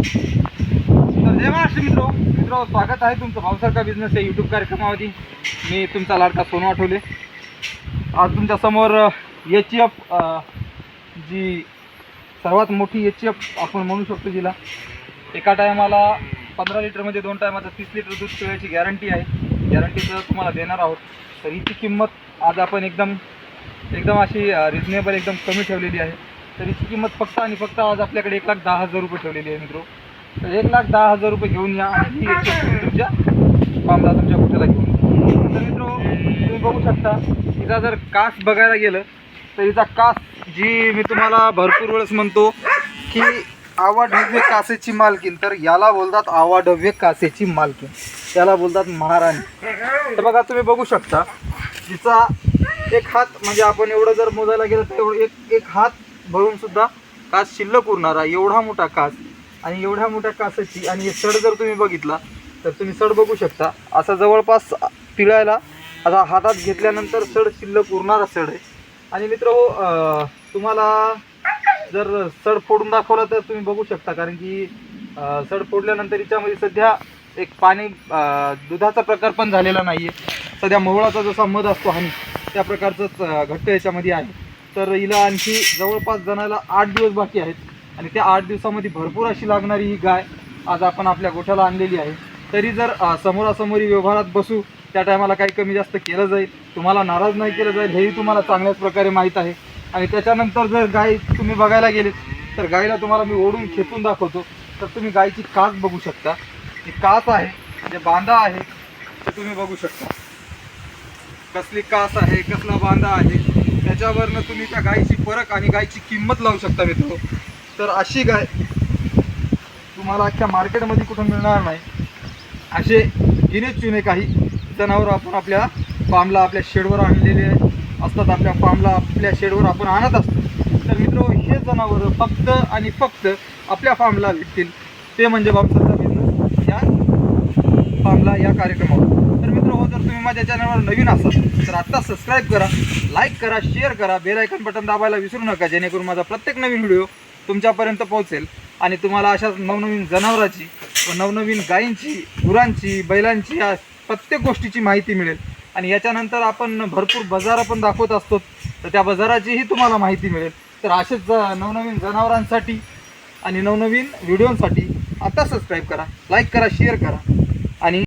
तर जय महाराष्ट्र मित्र. मित्र स्वागत आहे तुमचं भावसारखा बिझनेस या यूट्यूब कार्यक्रमामध्ये. मी तुमचा लाडका सोनू आठवले. आज तुमच्यासमोर एच एफ जी सर्वात मोठी एच एफ आपण म्हणू शकतो जिला एका टायमाला पंधरा लिटरमध्ये दोन टायमाचं तीस लिटर दूध पिळायची गॅरंटी आहे. गॅरंटीचं तुम्हाला देणार आहोत. तर हिची किंमत आज आपण एकदम एकदम अशी रिजनेबल एकदम कमी ठेवलेली आहे. तर हिची किंमत फक्त आणि फक्त आज आपल्याकडे एक लाख दहा हजार रुपये ठेवलेली आहे मित्रो. तर एक लाख दहा हजार रुपये घेऊन या आणि तुमच्या फार्मला तुमच्या कुठेला घेऊन तर मित्रो तुम्ही बघू शकता हिचा जर कास बघायला गेलं तर हिचा कास जी मी तुम्हाला भरपूर वेळेस म्हणतो की आवाढव्य कासेची मालकीन तर याला बोलतात आवाढव्य कासेची मालकीन त्याला बोलतात महाराणी. तर बघा तुम्ही बघू शकता तिचा एक हात म्हणजे आपण एवढं जर मोजायला गेलं तर एक एक हात भरून सुद्धा कास शिल्लक उरणारा एवढा मोठा कास आणि एवढ्या मोठ्या कासाची आणि हे सड जर तुम्ही बघितला तर तुम्ही सड बघू शकता. असा जवळपास पिळायला आता हातात घेतल्यानंतर सड शिल्लक उरणारा सड आहे. आणि मित्र हो तुम्हाला जर सड फोडून दाखवला तर तुम्ही बघू शकता कारण की सड फोडल्यानंतर हिच्यामध्ये सध्या एक पाणी दुधाचा प्रकार पण झालेला नाही आहे सध्या मोहळाचा जसा मध असतो हानी त्या प्रकारचंच घट्ट याच्यामध्ये आहे. तर हिला आणखी जवळपास जणाला आठ दिवस बाकी आहेत. आणि त्या आठ दिवसामध्ये भरपूर अशी लागणारी ही गाय आज आपण आपल्या गोठ्याला आणलेली आहे. तरी जर समोरासमोरी व्यवहारात बसू त्या टायमाला काही कमी जास्त केलं जाईल. तुम्हाला नाराज नाही केलं जाईल हेही तुम्हाला चांगल्याच प्रकारे माहीत आहे. आणि त्याच्यानंतर जर गाय तुम्ही बघायला गेलीत तर गायीला तुम्हाला मी ओढून खेचून दाखवतो. तर तुम्ही गायची कास बघू शकता. ही कास आहे म्हणजे जे बांधा आहे ते तुम्ही बघू शकता. कसली कास आहे कसला बांधा आहे त्याच्यावरनं तुम्ही त्या गायीची फरक आणि गायची किंमत लावू शकता मित्र. तर अशी गाय तुम्हाला अख्ख्या मार्केटमध्ये कुठं मिळणार नाही. असे गिने चुने काही जनावर आपण आपल्या फार्मला आपल्या शेडवर आणलेले असतात. आपल्या फार्मला आपल्या शेडवर आपण आणत असतो. तर मित्र हे जनावर फक्त आणि फक्त आपल्या फार्मला भेटतील ते म्हणजे बाबसाचा बिझनेस या फार्मला या कार्यक्रमावर. तर मित्र जर तुम्ही माझ्या चॅनलवर नवीन असाल तर आत्ता सबस्क्राईब करा लाईक करा शेअर करा बेल बटन दाबायला विसरू नका जेणेकरून माझा प्रत्येक नवीन व्हिडिओ तुमच्यापर्यंत पोहोचेल. आणि तुम्हाला अशाच नवनवीन जनावराची व नवनवीन गायींची गुरांची बैलांची या प्रत्येक गोष्टीची माहिती मिळेल. आणि याच्यानंतर आपण भरपूर बाजारं पण दाखवत असतो तर त्या बाजाराचीही तुम्हाला माहिती मिळेल. तर असेच ज- नवनवीन जनावरांसाठी आणि नवनवीन व्हिडिओंसाठी आता सबस्क्राईब करा लाईक करा शेअर करा.